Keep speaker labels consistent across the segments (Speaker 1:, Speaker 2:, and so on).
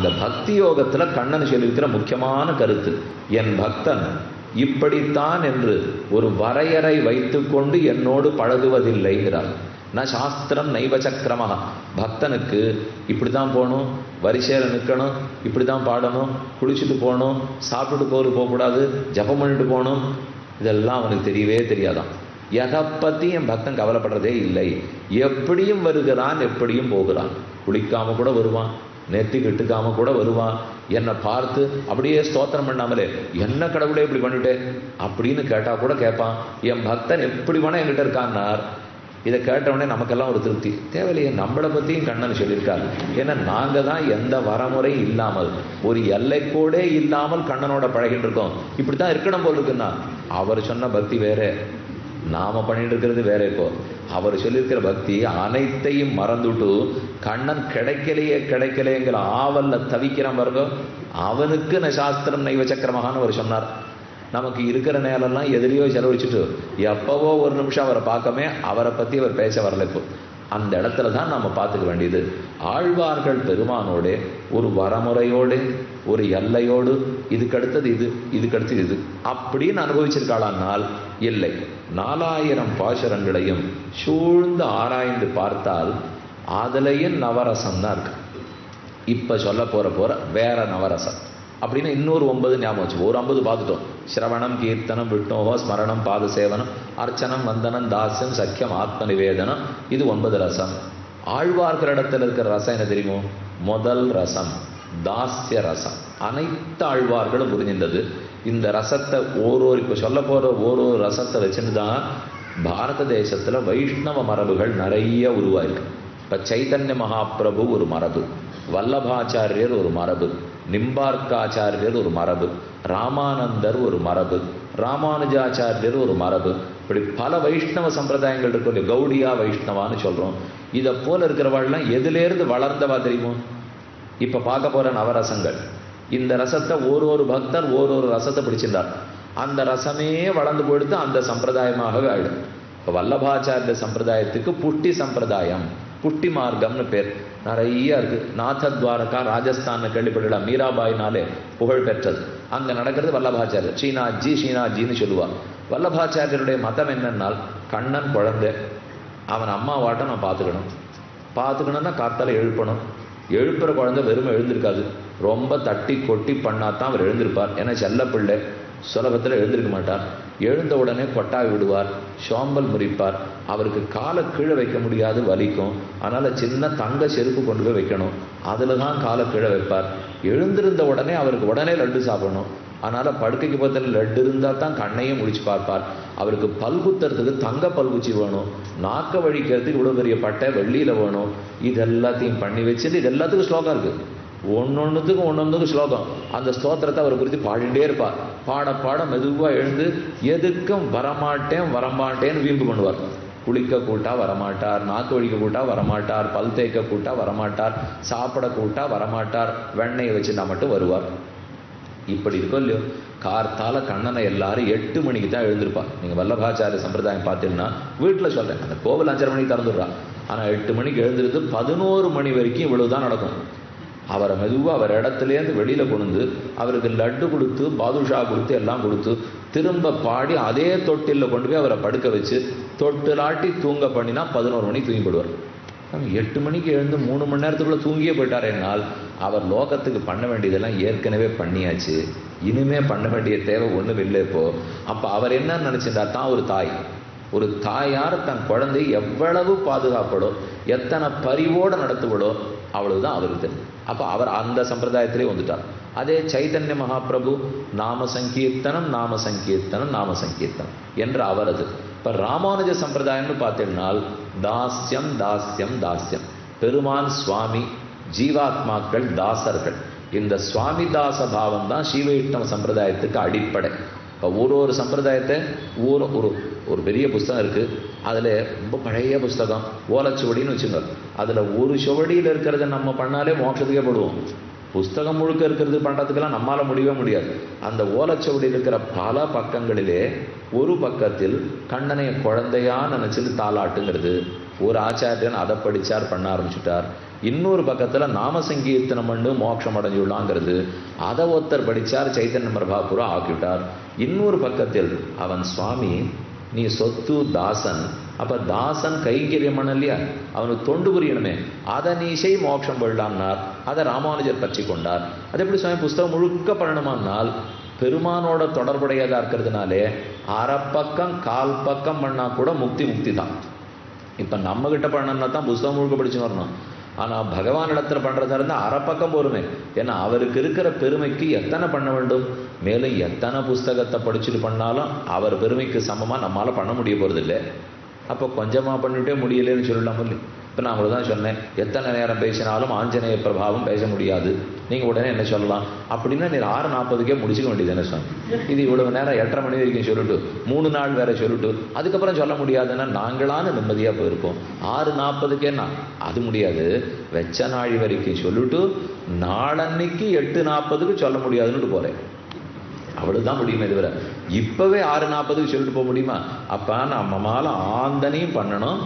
Speaker 1: அந்த பக்தி யோகத்தில் கண்ணன் சொல்லியிருக்கிற முக்கியமான கருத்து என் பக்தன் இப்படித்தான் என்று ஒரு வரையறை வைத்துக்கொண்டு என்னோடு பழகுவதில்லைங்கிறார். நான் சாஸ்திரம் நைவ சக்கரமாக பக்தனுக்கு இப்படி தான் போகணும் வரிசையில் நிற்கணும் இப்படி தான் பாடணும் குளிச்சுட்டு போகணும் சாப்பிட்டுட்டு போகிறது போகக்கூடாது ஜபம் பண்ணிட்டு போகணும் இதெல்லாம் அவனுக்கு தெரியவே தெரியாதான். எதை பற்றி என் பக்தன் கவலைப்படுறதே இல்லை. எப்படியும் வருகிறான் எப்படியும் போகிறான். குளிக்காமல் கூட வருவான். நெத்தி கிட்டுக்காமல் கூட வருவான் என்னை பார்த்து அப்படியே ஸ்தோத்திரம் பண்ணாமலே என்ன கடவுளே இப்படி பண்ணிட்டே? அப்படின்னு கேட்டால் கூட கேட்பான். என் பக்தன் எப்படி வேணா என்கிட்ட இருக்கான்னார். இதை கேட்டவுடனே நமக்கெல்லாம் ஒரு திருப்தி. தேவையில்லையே நம்மளை பற்றியும் கண்ணன் சொல்லியிருக்காரு. ஏன்னா நாங்கள் தான் எந்த வரமுறையும் இல்லாமல் ஒரு எல்லைக்கோடே இல்லாமல் கண்ணனோட பழகிட்டு இருக்கோம். இப்படி தான் இருக்கணும் போல் இருக்குன்னா அவர் சொன்ன பக்தி வேறே. நாம பண்ணிட்டு இருக்கிறது வேற இப்போ. அவர் சொல்லியிருக்கிற பக்தி அனைத்தையும் மறந்துட்டு கண்ணன் கிடைக்கலையே கிடைக்கலையேங்கிற ஆவல்ல தவிக்கிறான் பாருங்க. அவனுக்கு ந சாஸ்திரம் நைவ சக்கரமகான்னு அவர் சொன்னார். நமக்கு இருக்கிற நேரம்லாம் எதிரியோ செலவழிச்சுட்டு எப்பவோ ஒரு நிமிஷம் அவரை பார்க்கமே அவரை பற்றி அவர் பேச வரல இப்போ. அந்த இடத்துல தான் நம்ம பார்த்துக்க வேண்டியது. ஆழ்வார்கள் பெருமானோடு ஒரு வரமுறையோடு ஒரு எல்லையோடு இதுக்கடுத்தது இது இதுக்கடுத்தது இது அப்படின்னு அனுபவிச்சிருக்காளானால் இல்லை. நாலாயிரம் பாசுரங்களையும் சூழ்ந்து ஆராய்ந்து பார்த்தால் அதுலேயும் நவரசம் தான் இருக்கு. இப்போ சொல்ல போகிற போகிற வேற நவரசம். அப்படின்னு இன்னொரு ஒன்பது ஞாபகம் வச்சு ஒரு ஐம்பது பார்த்துட்டோம். சிரவணம் கீர்த்தனம் விஷ்ணோகோ ஸ்மரணம் பாத சேவனம் அர்ச்சனம் வந்தனம் தாசியம் சக்கியம் ஆத்ம நிவேதனம். இது ஒன்பது ரசம். ஆழ்வார்களிடத்தில் இருக்கிற ரசம் என்ன தெரியுமோ? முதல் ரசம். தாஸ்ய ரசம். அனைத்து ஆழ்வார்களும் புரிஞ்சின்றது. இந்த ரசத்தை ஓரோரு இப்போ சொல்ல போகிற ஓரொரு ரசத்தை வச்சுட்டு தான் பாரத தேசத்தில் வைஷ்ணவ மரபுகள் நிறைய உருவாயிருக்கு. இப்போ சைத்தன்ய மகாபிரபு ஒரு மரபு. வல்லபாச்சாரியர் ஒரு மரபு. நிம்பார்க்காச்சாரியர் ஒரு மரபு ராமானந்தர் ஒரு மரபு ராமானுஜாச்சாரியர் ஒரு மரபு. இப்படி பல வைஷ்ணவ சம்பிரதாயங்கள் இருக்கும் இல்லையா? கௌடியா வைஷ்ணவான்னு சொல்கிறோம் இதை போல இருக்கிறவாள்லாம் எதுலேருந்து வளர்ந்தவா தெரியுமோ? இப்போ பார்க்க போகிற நவரசங்கள். இந்த ரசத்தை ஒரு ஒரு பக்தர் ஒரு ஒரு ரசத்தை பிடிச்சிருந்தார். அந்த ரசமே வளர்ந்து போயிடுத்து அந்த சம்பிரதாயமாகவே ஆயிடும் இப்போ வல்லபாச்சாரிய சம்பிரதாயத்துக்கு புட்டி சம்பிரதாயம் புட்டி மார்க்கம்னு பேர். நிறைய இருக்குது நாதத்வாரகா ராஜஸ்தானில் கேள்விப்படலாம் மீராபாயினாலே புகழ் பெற்றது. அங்கே நடக்கிறது வல்லபாச்சாரியர். சீனாஜி சீனாஜின்னு சொல்லுவார் வல்லபாச்சாரியருடைய மதம் என்னென்னால் கண்ணன் குழந்தை. அவன் அம்மா வாட்ட நான் பார்த்துக்கணும் பார்த்துக்கணும்னா காத்தால் எழுப்பணும். எழுப்புற குழந்தை வெறும் எழுந்திருக்காது. ரொம்ப தட்டி கொட்டி பண்ணாதான் அவர் எழுந்திருப்பார். ஏன்னா செல்ல பிள்ளை சுலபத்தில் எழுந்திருக்க மாட்டார். எழுந்த உடனே கொட்டாவி விடுவார் சோம்பல் முறிப்பார். அவருக்கு காலை கீழே வைக்க முடியாது வலிக்கும். அதனால் சின்ன தங்க செருப்பு கொண்டு போய் வைக்கணும். அதில் தான் காலை கீழே வைப்பார். எழுந்திருந்த உடனே அவருக்கு உடனே லட்டு சாப்பிடணும். அதனால் படுக்கைக்கு பக்கத்தில் லட்டு இருந்தால் தான் கண்ணையும் முடிச்சு பார்ப்பார். அவருக்கு பல் குத்துறதுக்கு தங்க பல்குச்சி வேணும். நாக்க வழிக்கிறதுக்கு இவ்வளோ பெரிய பட்டை வெள்ளியில் வேணும். இது எல்லாத்தையும் பண்ணி வச்சுட்டு இது எல்லாத்துக்கும் ஸ்லோகம் இருக்குது ஒன்று ஒன்றுத்துக்கும் ஒன்று ஒன்றுக்கும் ஸ்லோகம். அந்த ஸ்தோத்திரத்தை அவர் குறித்து பாடிட்டே இருப்பார். பாட பாட மெதுவாக எழுந்து எதுக்கும் வரமாட்டேன் வரமாட்டேன்னு வீம்பு பண்ணுவார். குளிக்க கூட்டா வரமாட்டார் நாக்கு வழிக்க கூட்டா வரமாட்டார் பல் தேய்க்க கூட்டா வரமாட்டார் சாப்பிட கூட்டா வரமாட்டார் வெண்ணெயை வச்சுட்டா மட்டும் வருவார். இப்படி இருக்கோ இல்லையோ? கார்த்தால கண்ணனை எல்லாரும் எட்டு மணிக்கு தான் எழுந்திருப்பார். நீங்கள் வல்லபாச்சாரிய சம்பிரதாயம் பார்த்தீங்கன்னா வீட்டில் சொல்கிறேன் அந்த கோவில் அஞ்சரை மணிக்கு திறந்துடுறா. ஆனால் எட்டு மணிக்கு எழுந்திருந்து பதினோரு மணி வரைக்கும் இவ்வளவு தான் நடக்கும். அவரை மெதுவாக அவர் இடத்துலேருந்து வெளியில் கொண்டு அவருக்கு லட்டு கொடுத்து பாதுஷா கொடுத்து எல்லாம் கொடுத்து திரும்ப பாடி அதே தொட்டிலில் கொண்டு போய் அவரை படுக்க வச்சு தொட்டிலாட்டி தூங்க பண்ணினா பதினோரு மணிக்கு தூங்கி போடுவார் எட்டு மணிக்கு எழுந்து மூணு மணி நேரத்துக்குள்ளே தூங்கியே போயிட்டார் என்னால். அவர் லோகத்துக்கு பண்ண வேண்டியதெல்லாம் ஏற்கனவே பண்ணியாச்சு. இனிமே பண்ண வேண்டிய தேவை ஒன்றும் இல்லை இப்போது அப்போ அவர் என்ன நினச்சிட்டார் தான் ஒரு தாய். ஒரு தாயார் தன் குழந்தை எவ்வளவு பாதுகாப்படோ எத்தனை பரிவோடு நடத்துவடோ அவ்வளவுதான் அவருக்கு தெரியும் அப்போ அவர் அந்த சம்பிரதாயத்திலே வந்துட்டார். அதே சைதன்ய மகாபிரபு நாம சங்கீர்த்தனம் நாம சங்கீர்த்தனம் நாம சங்கீர்த்தனம் என்று அவரது. இப்போ ராமானுஜ சம்பிரதாயம்னு பார்த்தீங்கன்னால் தாஸ்யம் தாஸ்யம் தாஸ்யம். பெருமான் சுவாமி ஜீவாத்மாக்கள் தாசர்கள். இந்த சுவாமி தாச பாவம் தான் ஸ்ரீவைஷ்ணவ சம்பிரதாயத்துக்கு அடிப்படை. இப்போ ஒரு ஒரு சம்பிரதாயத்தை ஒரு ஒரு ஒரு பெரிய புஸ்தகம் இருக்குது அதில் ரொம்ப பழைய புஸ்தகம் ஓலச்சுவடின்னு வச்சுங்க. அதில் ஒரு சுவடியில் இருக்கிறத நம்ம பண்ணாலே மோட்சத்துக்கே போடுவோம். புஸ்தகம் முழுக்க இருக்கிறது பண்ணுறதுக்கெல்லாம் நம்மளால் முடியவே முடியாது. அந்த ஓலைச்சுவடியில் இருக்கிற பல பக்கங்களிலே ஒரு பக்கத்தில் கண்ணனைய குழந்தையா நினச்சிட்டு தாளாட்டுங்கிறது. ஒரு ஆச்சாரியன் அதை படித்தார் பண்ண ஆரம்பிச்சுட்டார். இன்னொரு பக்கத்தில் நாம சங்கீர்த்தனம் பண்ணு மோட்சம் அடைஞ்சுடலாங்கிறது. அதை ஒருத்தர் படிச்சார் சைத்தன்ய பிரபாபுரம் ஆக்கிவிட்டார். இன்னொரு பக்கத்தில் அவன் சுவாமி நீ சொத்து தாசன். அப்போ தாசன் கைங்கரியம் பண்ண இல்லையா? அவனுக்கு தொண்டு புரியணுமே. அதை நீ செய் மோட்சம் கொள்ளான்னார் அதை ராமானுஜர் பற்றி கொண்டார். அது எப்படி சுவாமி? புஸ்தகம் முழுக்க பண்ணணுமானால் பெருமானோட தொடர்புடையதாக இருக்கிறதுனாலே அரைப்பக்கம் கால் பக்கம் பண்ணால் கூட முக்தி முக்தி தான். இப்போ நம்மக்கிட்ட பண்ணணும்னா தான் புஸ்தகம் முழுக்க படிச்சு வரணும். ஆனால் பகவான் இடத்துல பண்ணுறதா இருந்தால் அரைப்பக்கம் போருமே. ஏன்னா அவருக்கு இருக்கிற பெருமைக்கு எத்தனை பண்ண வேண்டும்? மேலும் எத்தனை புஸ்தகத்தை படிச்சுட்டு பண்ணாலும் அவர் பெருமைக்கு சமமாக நம்மளால் பண்ண முடிய போறது இல்லை அப்போ கொஞ்சமாக பண்ணிட்டே முடியலன்னு சொல்லலாம் இல்லை இப்போ நான் உங்களுக்கு தான் சொன்னேன் எத்தனை நேரம் பேசினாலும் ஆஞ்சநேய பிரபாவம் பேச முடியாது. நீங்கள் உடனே என்ன சொல்லலாம்? அப்படின்னா நீ ஆறு நாற்பதுக்கே முடிச்சுக்க வேண்டியது என்ன சொன்னேன் இது இவ்வளவு நேரம் எட்டரை மணி வரைக்கும் சொல்லிட்டு மூணு நாள் வேற சொல்லிட்டு அதுக்கப்புறம் சொல்ல முடியாதுன்னா நாங்களான நிம்மதியாக போயிருக்கோம் ஆறு நாற்பதுக்கே நான் அது முடியாது. வெச்ச நாழி வரைக்கும் சொல்லிட்டு நாளன்னைக்கு எட்டு நாற்பதுக்கு சொல்ல முடியாதுன்னு போகிறேன் அவ்வளவுதான் முடியுமே தவிர இப்பவே ஆறு நாற்பதுக்கு சொல்லிட்டு போக முடியுமா? அப்ப நம்மளால ஆந்தனையும் பண்ணணும்.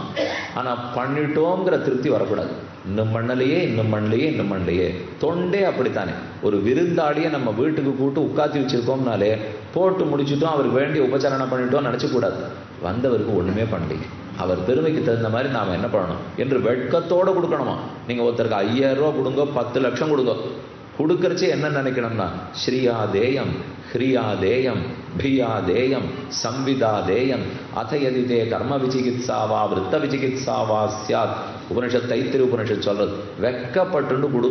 Speaker 1: ஆனா பண்ணிட்டோங்கிற திருப்தி வரக்கூடாது. இன்னும் பண்ணலையே இன்னும் பண்ணலையே இன்னும் பண்ணலையே. தொண்டே அப்படித்தானே. ஒரு விருந்தாளியை நம்ம வீட்டுக்கு கூட்டு உட்காத்தி வச்சிருக்கோம்னாலே போட்டு முடிச்சுட்டோம் அவருக்கு வேண்டிய உபச்சாரணை பண்ணிட்டோம் நினச்சக்கூடாது வந்தவருக்கு ஒன்றுமே பண்ணலையே. அவர் பெருமைக்கு தகுந்த மாதிரி நாம் என்ன பண்ணணும்? என்று வெட்கத்தோடு கொடுக்கணுமா? நீங்கள் ஒருத்தருக்கு ஐயாயிரம் ரூபா கொடுங்க பத்து லட்சம் கொடுங்க. கொடுக்கறச்சே என்ன நினைக்கணும்னா ஸ்ரீயாதேயம் தேயம் ஹ்ரியா சம்விதாதேயம் பியா அத எதிதே கர்ம விசிகித்சாவா விரத்த விசிகித்சாவா சாத் உபனிஷத் தைத்திரி உபனிஷத் சொல்கிறது வெக்கப்பட்டுண்டு கொடு.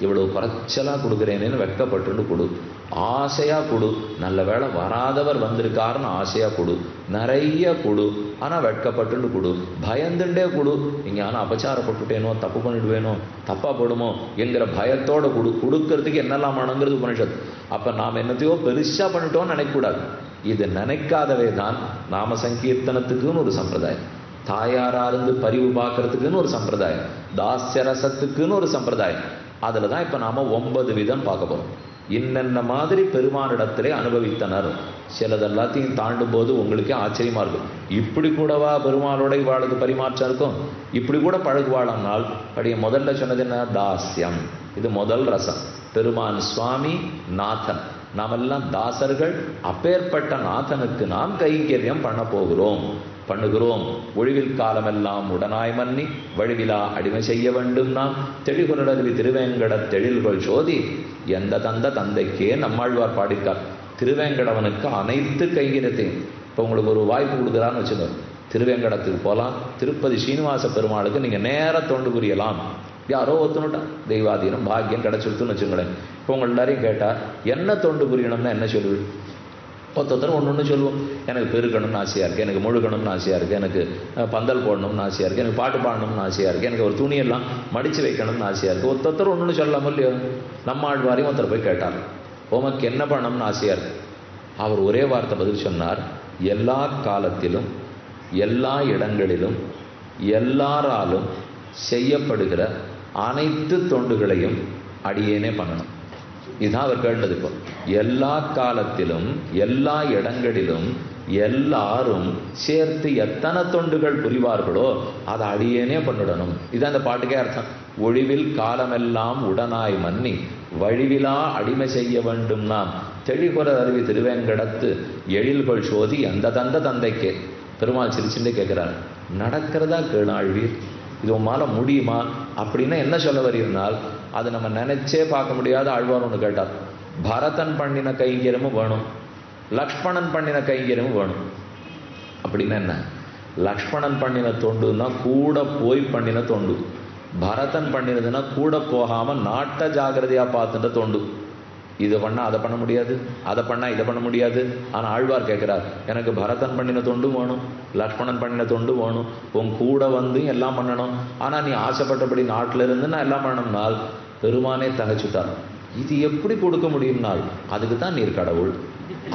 Speaker 1: இவ்வளவு குறைச்சலாக கொடுக்குறேனேன்னு வெக்கப்பட்டுண்டு கொடு. ஆசையாக கொடு. நல்ல வேளை வராதவர் வந்திருக்காருன்னு ஆசையாக கொடு. நிறைய கொடு. ஆனால் வெட்கப்பட்டுண்டு கொடு. பயந்துண்டே கொடு. இங்கே ஆனால் அபச்சாரப்பட்டுட்டேனோ தப்பு பண்ணிடுவேனோ தப்பாக போடுமோ என்கிற பயத்தோட கொடு. கொடுக்கறதுக்கு என்னெல்லாம் வேணுங்கிறது உபனிஷத் அப்போ நாம் என்னத்தையோ பெருசாக பண்ணிட்டோம்னு நினைக்கக்கூடாது. இது நினைக்காதவே தான் நாம சங்கீர்த்தனத்துக்குன்னு ஒரு சம்பிரதாயம். தாயாராக இருந்து பரிவு பார்க்கறதுக்குன்னு ஒரு சம்பிரதாயம். தாஸ்ய ரசத்துக்குன்னு ஒரு சம்பிரதாயம். அதில் தான் இப்போ நாம் ஒன்பது விதம் பார்க்க போகிறோம் இன்னென்ன மாதிரி பெருமானிடத்திலே அனுபவித்தனர்? சிலது எல்லாத்தையும் தாண்டும் போது உங்களுக்கே ஆச்சரியமாக இருக்கும். இப்படி கூடவா பெருமாளோட இவாளுக்கு பரிமாற்றம் இருக்கும்? இப்படி கூட பழகுவாளம்னால் அப்படியே முதல்ல சொன்னது என்ன? தாஸ்யம். இது முதல் ரசம். பெருமான் சுவாமி நாதன். நாமெல்லாம் தாசர்கள் அப்பேற்பட்ட நாதனுக்கு நாம் கைங்கரியம் பண்ண போகிறோம். பண்ணுகிறோம். ஒழிவில் காலமெல்லாம் உடனாய் மன்னி வழிவிலா அடிமை செய்ய வேண்டும் நாம். தெளிகுரடருவி திருவேங்கட தெழில்கள் சோதி எந்த தந்த தந்தைக்கே நம்மாழ்வார் பாடிக்கார் திருவேங்கடவனுக்கு அனைத்து கைகிரத்தையும் இப்போ உங்களுக்கு ஒரு வாய்ப்பு கொடுக்குறான்னு வச்சுக்கோங்க. திருவேங்கடத்துக்கு போகலாம் திருப்பதி ஸ்ரீனிவாச பெருமாளுக்கு நீங்கள் நேராக தொண்டு புரியலாம். யாரோ ஒத்துனுட்டா தெய்வாதீனம் பாக்கியம் கிடச்சிருத்துன்னு வச்சுங்களேன் இப்போ உங்கள் எல்லாரையும் கேட்டால் என்ன தொண்டு புரியணும்னா என்ன சொல்லுவீங்க ஒருத்தர் ஒன்று ஒன்று சொல்லுவோம். எனக்கு பெருக்கணும்னு ஆசையாக இருக்குது எனக்கு முழுக்கணும்னு ஆசையாக இருக்குது எனக்கு பந்தல் போடணும்னு ஆசையாக இருக்குது எனக்கு பாட்டு பாடணும்னு ஆசையாக இருக்குது எனக்கு ஒரு துணியெல்லாம் மடித்து வைக்கணும்னு ஆசையாக இருக்குது ஒருத்தர் ஒன்று ஒன்று சொல்லாமல் இல்லையோ? நம்ம ஆழ்வாரையும் ஒருத்தர் போய் கேட்டார். உமக்கு என்ன பண்ணணும்னு ஆசையாக இருக்குது அவர் ஒரே வார்த்தை பதில் சொன்னார் எல்லா காலத்திலும் எல்லா இடங்களிலும் எல்லாராலும் செய்யப்படுகிற அனைத்து தொண்டுகளையும் அடியேனே பண்ணணும். இதுதான் அவர் கேட்டது இப்போ. எல்லா காலத்திலும் எல்லா இடங்களிலும் எல்லாரும் சேர்த்து எத்தனை தொண்டுகள் புரிவார்களோ அதை அடியேனே பண்ணிடணும். இதுதான் அந்த பாட்டுக்கே அர்த்தம். ஒழிவில் காலமெல்லாம் உடனாய் மன்னி வழிவிலா அடிமை செய்ய வேண்டும் நாம் தெளிகுற அருவி திருவேங்கடத்து எழில்கள் சோதி எந்த தந்த தந்தைக்கே. பெருமாள் சிரிச்சுட்டே கேட்குறார் நடக்கிறதா கேளாழ்வீர் இது உமால முடியுமா? அப்படின்னா என்ன சொல்ல வரீர்னால் அது நம்ம நினைச்சே பார்க்க முடியாத ஆழ்வார் ஒன்று கேட்டார். பரதன் பண்ணின கைங்கரியமும் வேணும். லக்ஷ்மணன் பண்ணின கைங்கரியமும் வேணும். அப்படின்னா என்ன? லக்ஷ்மணன் பண்ணின தொண்டுன்னா கூட போய் பண்ணின தொண்டு. பரதன் பண்ணினதுன்னா கூட போகாமல் நாட்ட ஜாகிரதையாக பார்த்துட்ட தொண்டு. இதை பண்ணால் அதை பண்ண முடியாது. அதை பண்ணால் இதை பண்ண முடியாது. ஆனால் ஆழ்வார் கேட்குறார் எனக்கு பரதன் பண்ணின தொண்டு வேணும். லக்ஷ்மணன் பண்ணின தொண்டு வேணும். உன் கூட வந்து எல்லாம் பண்ணணும். ஆனால் நீ ஆசைப்பட்டபடி நாட்டில் இருந்து நான் எல்லாம் பண்ணணும்னால் பெருமானே தகச்சுட்டார் இது எப்படி கொடுக்க முடியும்னால் அதுக்கு தான் நீர் கடவுள்.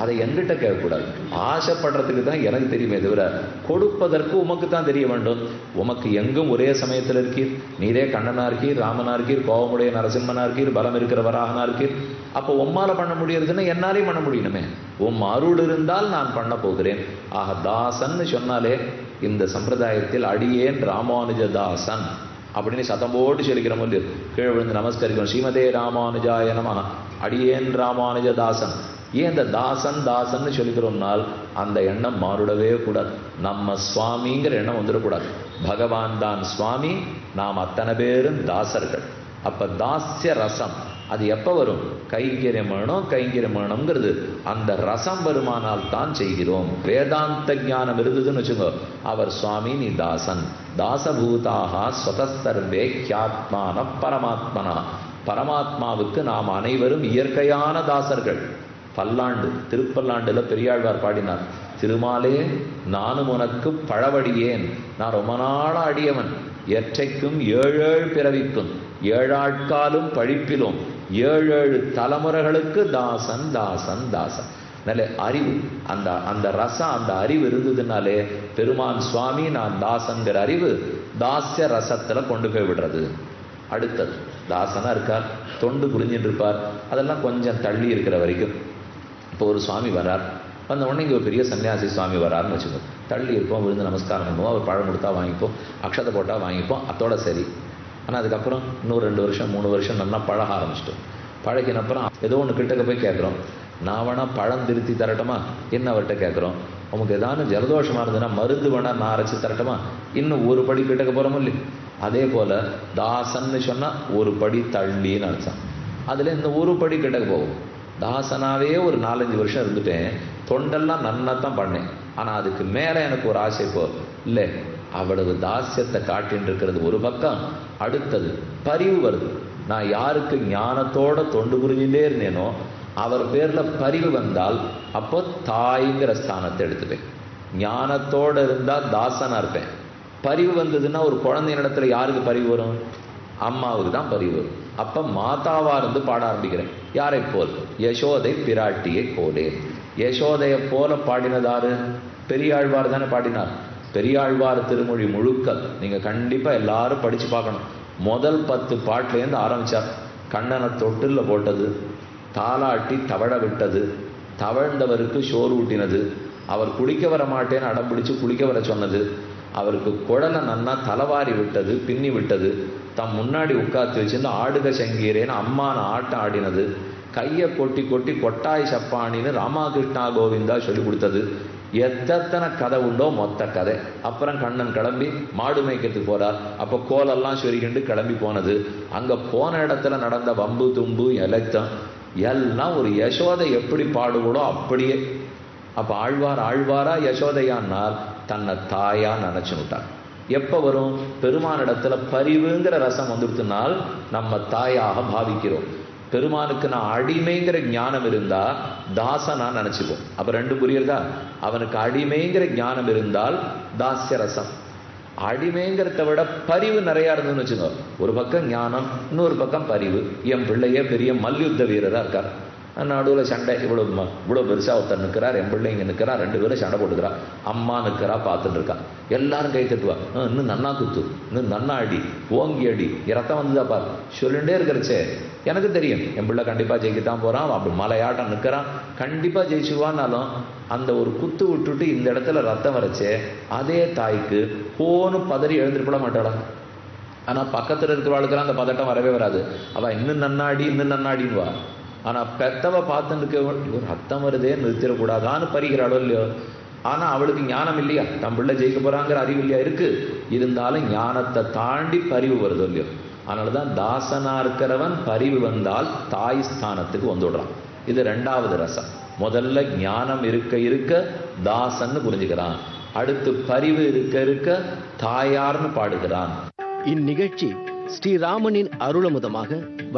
Speaker 1: அதை என்கிட்ட கேட்கக்கூடாது. ஆசைப்படுறதுக்கு தான் எனக்கு தெரியுமே தவிர கொடுப்பதற்கு உமக்கு தான் தெரிய வேண்டும். உமக்கு எங்கும் ஒரே சமயத்தில் இருக்கீர். நீரே கண்ணனா இருக்கீர் ராமனா இருக்கீர் கோவமுடைய நரசிம்மனா இருக்கீர் பலம் இருக்கிற வராகனா இருக்கீர். அப்போ உம்மால பண்ண முடியறதுன்னா என்னாலே பண்ண முடியணுமே. உம் அருள் இருந்தால் நான் பண்ண போகிறேன். ஆக தாசன்னு சொன்னாலே இந்த சம்பிரதாயத்தில் அடியேன் ராமானுஜ தாசன். அப்படின்னு சதம்போட்டு சொல்லிக்கிற மாதிரி கீழே விழுந்து நமஸ்கரிக்கணும். ஸ்ரீமதே ராமானுஜாய நம. அடியேன் ராமானுஜ தாசன். ஏன் இந்த தாசன் தாசன்னு சொல்லிக்கிறோம்னால் அந்த எண்ணம் மாறுடவே கூடாது. நம்ம சுவாமிங்கிற எண்ணம் வந்துடக்கூடாது. பகவான் தான் சுவாமி. நாம் அத்தனை பேரும் தாசர்கள். அப்போ தாஸ்ய ரசம். அது எப்போ வரும்? கைங்கரியம் வேணும் கைங்கரியம் வேணுங்கிறது அந்த ரசம் வருமானால் தான் செய்கிறோம். வேதாந்த ஞானம் இருந்ததுன்னு வச்சுக்கோ. அவர் சுவாமி நீ தாசன். தாசபூதாக ஸ்வதஸ்தர்வே கியாத்மான பரமாத்மனா. பரமாத்மாவுக்கு நாம் அனைவரும் இயற்கையான தாசர்கள். பல்லாண்டு திருப்பல்லாண்டுல பெரியாழ்வார் பாடினார். திருமாலே நானும் உனக்கு பழவடியேன். நான் ரொம்ப நாளா அடியவன். எற்றைக்கும் ஏழேழு பிறவிக்கும். ஏழாட்காலும் பழிப்பிலும் ஏழு ஏழு தலைமுறைகளுக்கு தாசன் தாசன் தாசன். நல்ல அறிவு. அந்த அந்த ரசம் அந்த அறிவு இருந்ததுனாலே பெருமான் சுவாமி நான் தாசங்கிற அறிவு தாசிய ரசத்தில் கொண்டு போய் விடுறது. அடுத்தது தாசனாக இருக்கார் தொண்டு புரிஞ்சிட்டு இருப்பார் அதெல்லாம் கொஞ்சம் தள்ளி இருக்கிற வரைக்கும். இப்போ ஒரு சுவாமி வரார். வந்த உடனே இங்கே ஒரு பெரிய சன்னியாசி சுவாமி வராருன்னு வச்சுக்கோங்க. தள்ளி இருப்போம் விழுந்து நமஸ்காரம் பண்ணுவோம் அவர் பழம் கொடுத்தா வாங்கிப்போம் அக்ஷதை போட்டால் வாங்கிப்போம் அத்தோட சரி. ஆனால் அதுக்கப்புறம் இன்னும் ரெண்டு வருஷம் மூணு வருஷம் நல்லா பழக ஆரம்பிச்சிட்டோம். பழகினப்புறம் ஏதோ ஒன்று கிட்டக்க போய் கேட்குறோம் நான் வேணால் பழம் திருத்தி தரட்டுமா? என்ன அவர்கிட்ட கேட்குறோம் உமக்கு ஏதாவது ஜலதோஷமாக இருந்ததுன்னா மருந்து வேணால் நான் அரைச்சி தரட்டுமா? இன்னும் ஒரு படி கிட்டக்க போகிறோமோ இல்லையா? அதே போல் தாசன்னு சொன்னால் ஒரு படி தள்ளின்னு அர்த்தம் அதில் இந்த ஒரு படி கிட்டக்க போகும். தாசனாவே ஒரு நாலஞ்சு வருஷம் இருந்துட்டேன். தொண்டெல்லாம் நன்னா தான் பண்ணேன். ஆனால் அதுக்கு மேலே எனக்கு ஒரு ஆசை போ இல்லை அவ்வளவு தாசியத்தை காட்டின்னு இருக்கிறது ஒரு பக்கம் அடுத்தது பரிவு வருது. நான் யாருக்கு ஞானத்தோட தொண்டு புரிஞ்சுட்டே இருந்தேனோ அவர் பேரில் பரிவு வந்தால் அப்போ தாய்ங்கிற ஸ்தானத்தை எடுத்துப்பேன். ஞானத்தோட இருந்தால் தாசனாக இருப்பேன். பரிவு வந்ததுன்னா ஒரு குழந்தையினிடத்துல யாருக்கு பரிவு வரும்? அம்மாவுக்கு தான் பரிவு வரும். அப்போ மாதாவாக இருந்து பாட ஆரம்பிக்கிறேன். யாரை போல்? யசோதை பிராட்டியை போலேன். யசோதையை போல பாடினதாரு பெரியாழ்வார் தானே பாடினார். பெரியாழ்வார் திருமொழி முழுக்கல் நீங்கள் கண்டிப்பாக எல்லாரும் படித்து பார்க்கணும். முதல் பத்து பாட்டுலேருந்து ஆரம்பித்தார் கண்ணனை தொட்டில் போட்டது தாலாட்டி தவழ விட்டது தவழ்ந்தவருக்கு சோறு ஊட்டினது அவர் குளிக்க வர மாட்டேன்னு அடம் பிடிச்சு குளிக்க வர சொன்னது அவருக்கு குழந்தை நன்னா தலைவாரி விட்டது பின்னி விட்டது. தம் முன்னாடி உட்காந்து வச்சிருந்து ஆடுக செங்கீரேன்னு அம்மான ஆட்டம் ஆடினது. கையை கொட்டி கொட்டி கொட்டாய் சப்பானின்னு ராமாகிருஷ்ணா கோவிந்தா சொல்லி கொடுத்தது. எத்தனை கதை உண்டோ மொத்த கதை. அப்புறம் கண்ணன் கிளம்பி மாடு மேய்க்கிறதுக்கு போறார். அப்போ கோலெல்லாம் சொருகிண்டு கிளம்பி போனது. அங்கே போன இடத்துல நடந்த வம்பு தும்பு எலக்தம் எல்லாம் ஒரு யசோதை எப்படி பாடுவோடோ அப்படியே. அப்போ ஆழ்வார் ஆழ்வாரா யசோதையானால் தன்னை தாயா விட்டான் எப்ப வரும்? பெருமானிடத்துல பரிவுங்கிற ரசம் வந்துடுத்துனால் நம்ம தாயாக பாவிக்கிறோம். பெருமானுக்கு நான் அடிமைங்கிற ஞானம் இருந்தா தாசனாக நினச்சிப்போம் அப்ப ரெண்டு புரியுறதா? அவனுக்கு அடிமைங்கிற ஞானம் இருந்தால் தாசிய ரசம். அடிமைங்கிறத விட பரிவு நிறையா இருந்ததுன்னு வச்சுக்கோ ஒரு பக்கம் ஞானம் இன்னொரு பக்கம் பரிவு. என் பிள்ளையே பெரிய மல்யுத்த வீரரா இருக்கார். நடுவில் சண்டை. இவ்வளோ இவ்வளோ பெருசாக ஒருத்தர் நிற்கிறார் என் பிள்ளை இங்கே நிற்கிறா ரெண்டு பேரும் சண்டை போட்டுக்கிறான் அம்மா நிற்கிறா பார்த்துட்டு இருக்கா. எல்லாரும் கை தட்டுவா. இன்னும் நன்னா குத்து இன்னும் நன்னா அடி ஓங்கி அடி ரத்தம் வந்துதா பார். சொல்லிகிட்டே இருக்கிறச்சே எனக்கு தெரியும் என் பிள்ளை கண்டிப்பாக ஜெயிக்கத்தான் போகிறான் அப்படி மலையாட்டம் நிற்கிறான் கண்டிப்பாக ஜெயிச்சுவான்னாலும் அந்த ஒரு குத்து விட்டுட்டு இந்த இடத்துல ரத்தம் வரைச்சே அதே தாய்க்கு போன்னு பதறி எழுந்திருப்பட மாட்டாளா? ஆனால் பக்கத்தில் இருக்கிறவாளுக்கெல்லாம் அந்த பதட்டம் வரவே வராது. அவள் இன்னும் நன்னாடி இன்னும் நன்னாடின்வா ஆனால் பெத்தவ பார்த்துட்டு ஒரு ரத்தம் வருதே நிறுத்திடக்கூடாதான்னு பறிகிறாளோ இல்லையோ? ஆனால் அவளுக்கு ஞானம் இல்லையா? தன் பிள்ளை ஜெயிக்க போகிறாங்கிற அறிவு இல்லையா? இருக்கு. இருந்தாலும் ஞானத்தை தாண்டி பரிவு வருதோ இல்லையோ? அதனாலதான் தாசனாக இருக்கிறவன் பறிவு வந்தால் தாய் ஸ்தானத்துக்கு வந்துடுறான் இது ரெண்டாவது ரசம். முதல்ல ஞானம் இருக்க இருக்க தாசன்னு புரிஞ்சுக்கிறான். அடுத்து பரிவு இருக்க இருக்க தாயார்னு பாடுகிறான்.
Speaker 2: இந்நிகழ்ச்சி ஸ்ரீராமனின் அருளமுதமாக